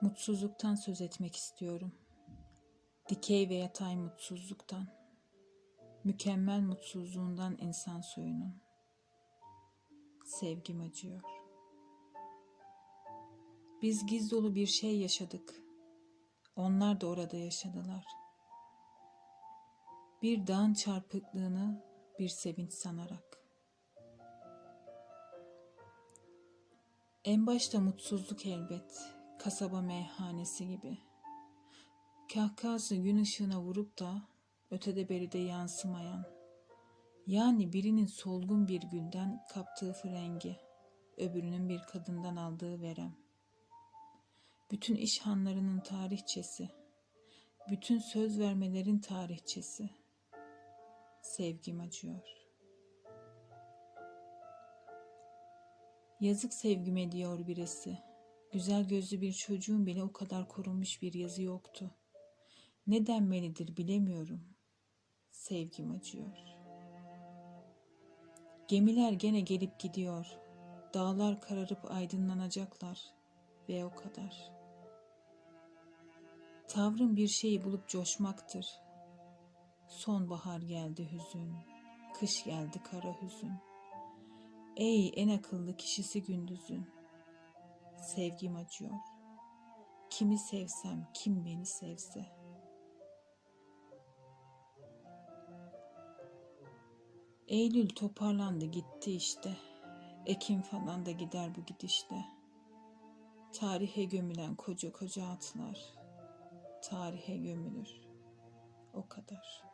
Mutsuzluktan söz etmek istiyorum. Dikey ve yatay mutsuzluktan. Mükemmel mutsuzluğundan insan soyunun. Sevgim acıyor. Biz giz dolu bir şey yaşadık. Onlar da orada yaşadılar. Bir dağın çarpıklığını bir sevinç sanarak. En başta mutsuzluk elbet, kasaba meyhanesi gibi. Kahkahası gün ışığına vurup da ötede beride yansımayan, yani birinin solgun bir gülden kaptığı frengi, öbürünün bir kadından aldığı verem. Bütün iş hanlarının tarihçesi, bütün söz vermelerin tarihçesi. Sevgim acıyor. Yazık sevgime diyor birisi. Güzel gözlü bir çocuğun bile o kadar korunmuş bir yazı yoktu. Ne denmelidir bilemiyorum. Sevgim acıyor. Gemiler gene gelip gidiyor. Dağlar kararıp aydınlanacaklar ve o kadar. Tavrın bir şeyi bulup coşmaktır. Sonbahar geldi hüzün, kış geldi kara hüzün. Ey en akıllı kişisi gündüzün. Sevgim acıyor. Kimi sevsem, kim beni sevse. Eylül toparlandı gitti işte. Ekim falan da gider bu gidişle. Tarihe gömülen koca koca atlar. Tarihe gömülür. O kadar.